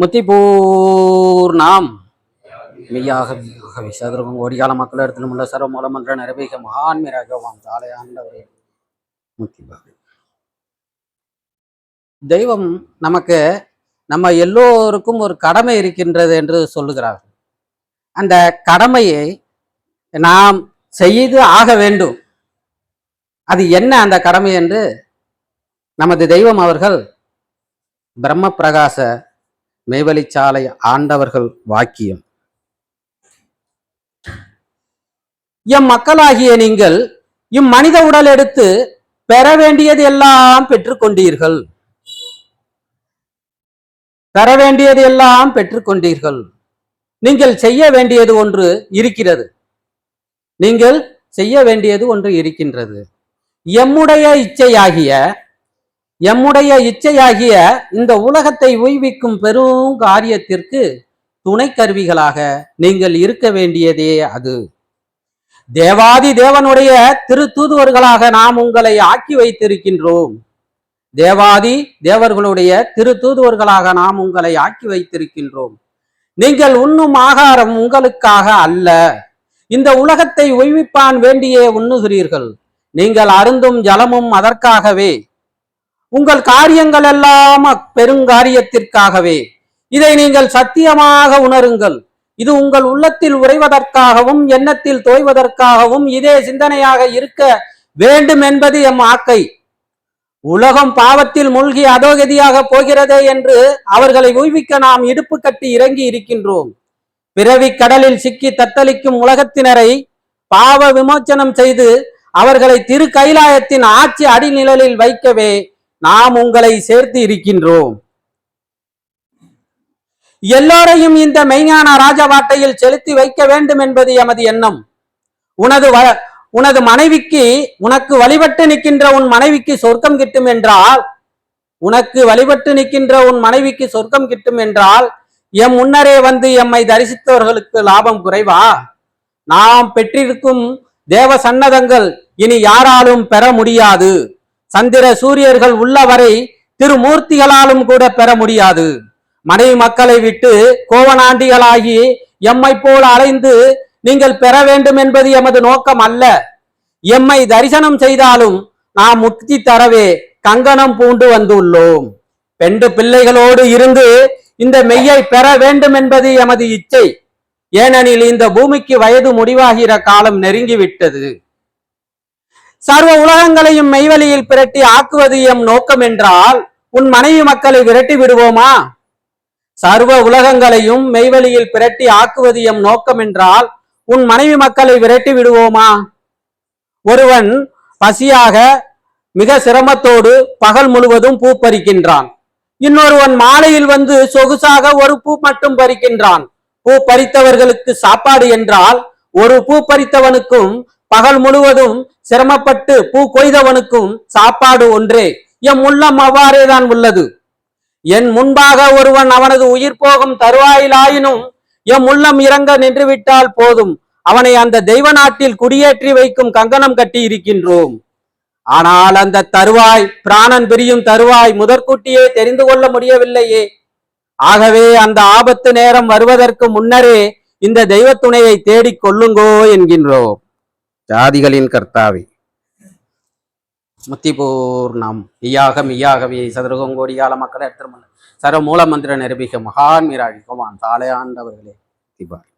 முத்திபூர்ணாம் மெய்யாக மெய்யாகவே சதுரகம் கோடிகால மக்கள் இடத்திலும் உள்ள சர்வமூலமன்ற நிறைவேக மகான்மீராகவாம் சாலை ஆண்டவரே. முத்தி தெய்வம் நமக்கு நம்ம எல்லோருக்கும் ஒரு கடமை இருக்கின்றது என்று சொல்லுகிறார்கள். அந்த கடமையை நாம் செய்து ஆக வேண்டும். அது என்ன அந்த கடமை என்று நமது தெய்வம் அவர்கள் பிரம்ம பிரகாச மெய்வழிச்சாலை ஆண்டவர்கள் வாக்கியம். எம் மக்களாகிய நீங்கள் இம்மனித உடல் எடுத்து பெற வேண்டியது எல்லாம் பெற்றுக்கொண்டீர்கள் பெற வேண்டியது எல்லாம் பெற்றுக்கொண்டீர்கள் நீங்கள் செய்ய வேண்டியது ஒன்று இருக்கிறது. நீங்கள் செய்ய வேண்டியது ஒன்று இருக்கின்றது. எம்முடைய இச்சையாகிய எம்முடைய இச்சையாகிய இந்த உலகத்தை உய்விக்கும் பெரும் காரியத்திற்கு துணை கருவிகளாக நீங்கள் இருக்க வேண்டியதே அது. தேவாதி தேவனுடைய திரு தூதுவர்களாக நாம் உங்களை ஆக்கி வைத்திருக்கின்றோம். தேவாதி தேவர்களுடைய திரு தூதுவர்களாக நாம் உங்களை ஆக்கி வைத்திருக்கின்றோம். நீங்கள் உண்ணும் ஆகாரம் உங்களுக்காக அல்ல. இந்த உலகத்தை ஒய்விப்பான் வேண்டியே உண்ணுகிறீர்கள். நீங்கள் அருந்தும் ஜலமும் அதற்காகவே. உங்கள் காரியங்கள் எல்லாம் பெருங்காரியத்திற்காகவே. இதை நீங்கள் சத்தியமாக உணருங்கள். இது உங்கள் உள்ளத்தில் உறைவதற்காகவும் எண்ணத்தில் தோய்வதற்காகவும் இதே சிந்தனையாக இருக்க வேண்டும் என்பது எம் ஆக்கை. உலகம் பாவத்தில் மூழ்கி அதோகதியாக போகிறதே என்று அவர்களை உய்விக்க நாம் இடுப்பு கட்டி இறங்கி இருக்கின்றோம். பிறவி கடலில் சிக்கி தத்தளிக்கும் உலகத்தினரை பாவ விமோச்சனம் செய்து அவர்களை திரு கைலாயத்தின் ஆட்சி அடிநிழலில் வைக்கவே நாம் உங்களை சேர்த்து இருக்கின்றோம். எல்லோரையும் இந்த மெய்ஞான ராஜவாட்டையில் செலுத்தி வைக்க வேண்டும் என்பது எமது எண்ணம். உனது வ- உனது மனைவிக்கு உனக்கு வழிபட்டு நிற்கின்ற உன் மனைவிக்கு சொர்க்கம் கிட்டும் என்றால் உனக்கு வழிபட்டு நிற்கின்ற உன் மனைவிக்கு சொர்க்கம் கிட்டும் என்றால் எம் முன்னரே வந்து எம்மை தரிசித்தவர்களுக்கு லாபம் குறைவா? நாம் பெற்றிருக்கும் தேவ சன்னதங்கள் இனி யாராலும் பெற முடியாது. சந்திர சூரியர்கள் உள்ளவரை திருமூர்த்திகளாலும் கூட பெற முடியாது. மனைவி மக்களை விட்டு கோவனாண்டிகளாகி எம்மை போல் அலைந்து நீங்கள் பெற வேண்டும் என்பது எமது நோக்கம் அல்ல. எம்மை தரிசனம் செய்தாலும் நாம் முக்தி தரவே கங்கணம் பூண்டு வந்துள்ளோம். பெண்டு பிள்ளைகளோடு இருந்து இந்த மெய்யை பெற வேண்டும் என்பது எமது இச்சை. ஏனெனில் இந்த பூமிக்கு வயது முடிவாகிற காலம் நெருங்கிவிட்டது. சர்வ உலகங்களையும் மெய்வழியில் பிரட்டி ஆக்குவது எம் நோக்கம் என்றால் உன் மனைவி மக்களை விரட்டி விடுவோமா? சர்வ உலகங்களையும் மெய்வழியில் பிரட்டி ஆக்குவது எம் நோக்கம் என்றால் உன் மனைவி மக்களை விரட்டி விடுவோமா? ஒருவன் பசியாக மிக சிரமத்தோடு பகல் முழுவதும் பூ பறிக்கின்றான். இன்னொருவன் மாலையில் வந்து சொகுசாக ஒரு பூ மட்டும் பறிக்கின்றான். பூ பறித்தவர்களுக்கு சாப்பாடு என்றால் ஒரு பூ பறித்தவனுக்கும் பகல் முழுவதும் சிரமப்பட்டு பூ கொய்தவனுக்கும் சாப்பாடு ஒன்றே. எம் உள்ளம் அவ்வாறேதான் உள்ளது. என் முன்பாக ஒருவன் அவனது உயிர் போகும் தருவாயிலாயினும் எம் உள்ளம் இறங்க நின்றுவிட்டால் போதும். அவனை அந்த தெய்வ நாட்டில் குடியேற்றி வைக்கும் கங்கணம் கட்டி இருக்கின்றோம். ஆனால் அந்த தருவாய் பிராணன் பிரியும் தருவாய் முதற்கூட்டியே தெரிந்து கொள்ள முடியவில்லையே. ஆகவே அந்த ஆபத்து நேரம் வருவதற்கு முன்னரே இந்த தெய்வ துணையை தேடிக் கொள்ளுங்கோ என்கின்றோம். ஜாதிகளின் கர்த்தாவே. முத்திபூர்ணம் மெய்யாக மெய்யாகவே சதுரகோடியால மக்களை எடுத்துருமல்ல சர்வ மூல மந்திர நிரூபிக்க மகான் மீராகி குமான் சாலை ஆண்டவர்களே. திபார்